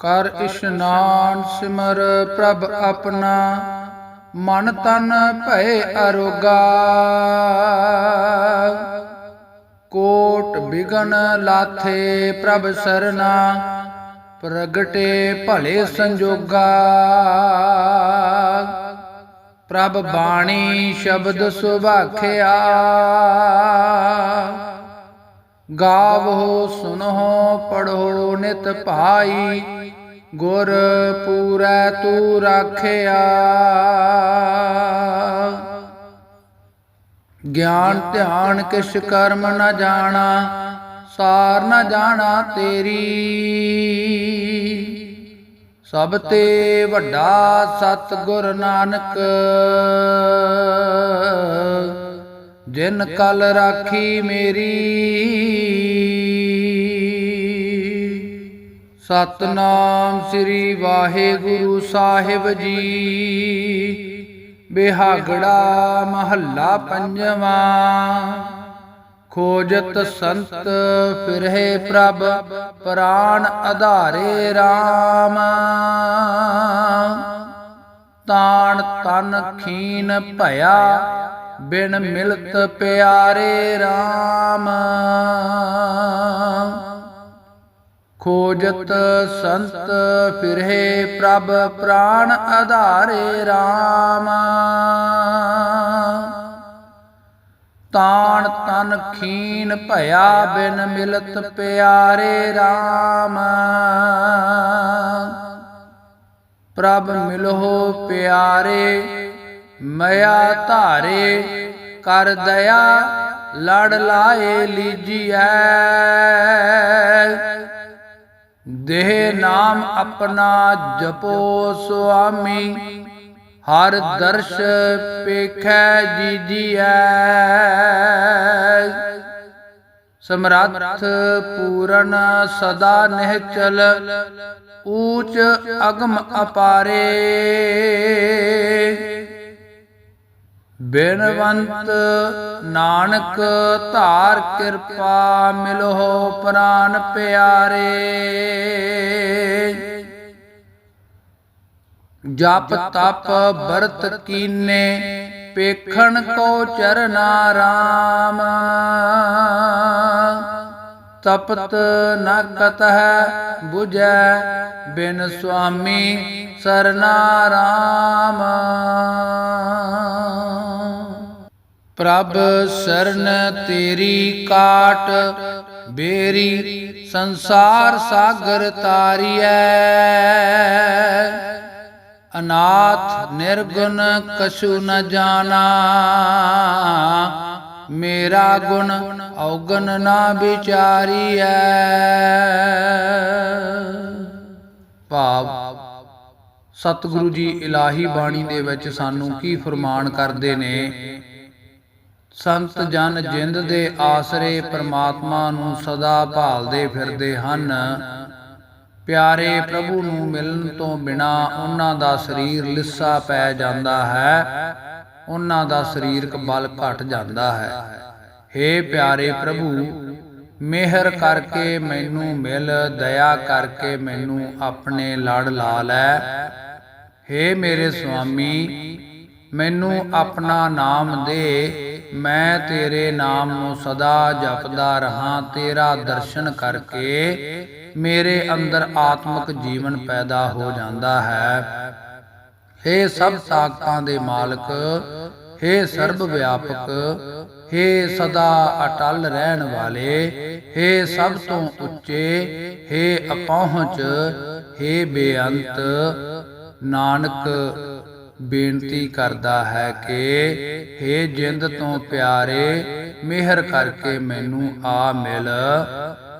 ਕਰ ਇਸ਼ਨਾਨ ਸਿਮਰ ਪ੍ਰਭ ਆਪਣਾ, ਮਨ ਤਨ ਭਏ ਅਰੋਗਾ। ਕੋਟ ਬਿਗਨ ਲਾਥੇ ਪ੍ਰਭ ਸਰਨਾ, ਪ੍ਰਗਟੇ ਭਲੇ ਸੰਜੋਗਾ। ਪ੍ਰਭ ਬਾਣੀ ਸ਼ਬਦ ਸੁਭਾਖਿਆ। ਗਾਵੋ ਸੁਨੋ ਪੜੋ ਨਿਤ ਭਾਈ, ਗੁਰ ਪੂਰੈ ਤੂ ਰਾਖਿਆ। ਗਿਆਨ ਧਿਆਨ ਕਿਛ ਕਰਮ ਨ ਜਾਣਾ, ਸਾਰ ਨ ਜਾਣਾ ਤੇਰੀ। ਸਭ ਤੇ ਵੱਡਾ ਸਤ ਗੁਰ ਨਾਨਕ। ਜਿਨ ਕਲ ਰਾਖੀ ਮੇਰੀ, ਸਤਨਾਮ ਸ੍ਰੀ ਵਾਹਿਗੁਰੂ ਸਾਹਿਬ ਜੀ। ਬਿਹਾਗੜਾ ਮਹੱਲਾ ਪੰਜਵਾਂ, ਖੋਜਤ ਸੰਤ ਫਿਰਹਿ ਪ੍ਰਭ ਪ੍ਰਾਨ ਆਧਾਰੇ RAM ਤਾਣ ਤਨ ਖੀਨ ਭਇਆ ਬਿਨ ਮਿਲਤ ਪਿਆਰੇ RAM ਖੋਜਤ ਸੰਤ ਫਿਰਹਿ ਪ੍ਰਭ ਪ੍ਰਾਨ ਆਧਾਰੇ RAM ਤਾਣ ਤਨ ਖੀਨ ਭਇਆ ਬਿਨ ਮਿਲਤ ਪਿਆਰੇ RAM ਪ੍ਰਭ ਮਿਲੋ ਪਿਆਰੇ ਮਇਆ ਧਾਰੇ ਕਰ ਦਇਆ, ਲੜ ਲਾਏ ਲੀਜੀਐ। ਦੇਹ ਨਾਮ ਆਪਣਾ ਜਪੋ ਸੁਆਮੀ, ਹਰ ਦਰਸ਼ ਪੇਖੈ ਜੀਜੀਐ। ਸਮਰੱਥ ਪੂਰਨ ਸਦਾ ਨਿਹਚਲ, ਊਚ ਅਗਮ ਅਪਾਰੇ। ਬਿਨਵੰਤ ਨਾਨਕ ਧਾਰ ਕਿਰਪਾ ਮਿਲੋ ਪ੍ਰਾਨ ਪਿਆਰੇ। ਜਪ ਤਪ ਬਰਤ ਕੀਨੇ, ਪੇਖਣ ਕੋ ਚਰਨਾ ਰਾਮ। ਤਪਤ ਨ ਹੈ 부ਜੈ ਬਿਨ ਸੁਆਮੀ ਸਰਨਾ ਰਾਮ। ਪ੍ਰਭ ਸਰਨ ਤੇਰੀ ਕਾਟ, ਬੇਰੀ ਸੰਸਾਰ ਸਾਗਰ ਤਾਰੀਐ। ਅਨਾਥ ਨਿਰਗੁਣ ਕਛੂ ਨ ਜਾਣਾ, ਮੇਰਾ ਗੁਣ ਔਗਨ ਨਾ ਵਿਚਾਰੀਐ। ਭਾਵ, ਸਤਿਗੁਰੂ ਜੀ ਇਲਾਹੀ ਬਾਣੀ ਦੇ ਵਿੱਚ ਸਾਨੂੰ ਕੀ ਫਰਮਾਨ ਕਰਦੇ ਨੇ? ਸੰਤ ਜਨ ਜਿੰਦ ਦੇ ਆਸਰੇ ਪ੍ਰਮਾਤਮਾ ਨੂੰ ਸਦਾ ਭਾਲਦੇ ਫਿਰਦੇ ਹਨ। ਪਿਆਰੇ ਪ੍ਰਭੂ ਨੂੰ ਮਿਲਣ ਤੋਂ ਬਿਨਾ ਉਹਨਾਂ ਦਾ ਸਰੀਰ ਲਿੱਸਾ ਪੈ ਜਾਂਦਾ ਹੈ। ਉਹਨਾਂ ਦਾ ਸਰੀਰਕ ਬਲ ਘਟ ਜਾਂਦਾ ਹੈ। हे ਪਿਆਰੇ ਪ੍ਰਭੂ, ਮਿਹਰ ਕਰਕੇ ਮੈਨੂੰ ਮਿਲ, ਦਇਆ ਕਰਕੇ ਮੈਨੂੰ ਆਪਣੇ ਲੜ ਲਾ ਲੈ। हे ਮੇਰੇ ਸੁਆਮੀ, ਮੈਨੂੰ ਆਪਣਾ ਨਾਮ ਦੇ। ਮੈਂ ਤੇਰੇ ਨਾਮ ਨੂੰ ਸਦਾ ਜਪਦਾ ਰਹਾ ਤੇਰਾ ਦਰਸ਼ਨ ਕਰਕੇ ਮੇਰੇ ਅੰਦਰ ਆਤਮਿਕ ਜੀਵਨ ਪੈਦਾ ਹੋ ਜਾਂਦਾ ਹੈ हे ਸਭ ਤਾਕਤਾਂ ਦੇ ਮਾਲਕ हे ਸਰਬ ਵਿਆਪਕ हे ਸਦਾ ਅਟਲ ਰਹਿਣ ਵਾਲੇ हे ਸਭ ਤੋਂ ਉੱਚੇ हे ਅਪਹੁੰਚ हे ਬੇਅੰਤ ਨਾਨਕ ਬੇਨਤੀ ਕਰਦਾ ਹੈ ਕਿ हे ਜਿੰਦ ਤੋਂ ਪਿਆਰੇ, ਮਿਹਰ ਕਰਕੇ ਮੈਨੂੰ ਆ ਮਿਲ।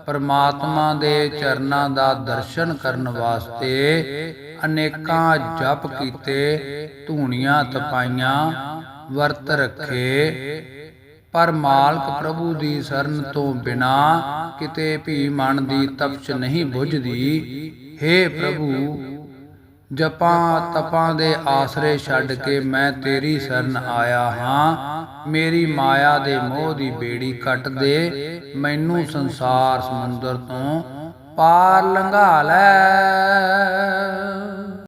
ਪਰਮਾਤਮਾ ਦੇ ਚਰਨਾਂ ਦਾ ਦਰਸ਼ਨ ਕਰਨ ਵਾਸਤੇ ਅਨੇਕਾਂ ਜਪ ਕੀਤੇ, ਧੂਣੀਆਂ ਤਪਾਈਆਂ ਵਰਤ ਰੱਖੇ। ਪਰ ਮਾਲਕ ਪ੍ਰਭੂ ਦੀ ਸ਼ਰਨ ਤੋਂ ਬਿਨਾ ਕਿਤੇ ਵੀ ਮਨ ਦੀ ਤਪਸ਼ ਨਹੀਂ ਬੁਝਦੀ। हे ਪ੍ਰਭੂ ਜਪਾਂ ਤਪਾਂ ਦੇ ਆਸਰੇ ਛੱਡ ਕੇ ਮੈਂ ਤੇਰੀ ਸ਼ਰਨ ਆਇਆ ਹਾਂ। ਮੇਰੀ ਮਾਇਆ ਦੇ ਮੋਹ ਦੀ ਬੇੜੀ ਕੱਟ ਦੇ। ਮੈਨੂੰ ਸੰਸਾਰ ਸਮੁੰਦਰ ਤੋਂ ਪਾਰ ਲੰਘਾ ਲੈ।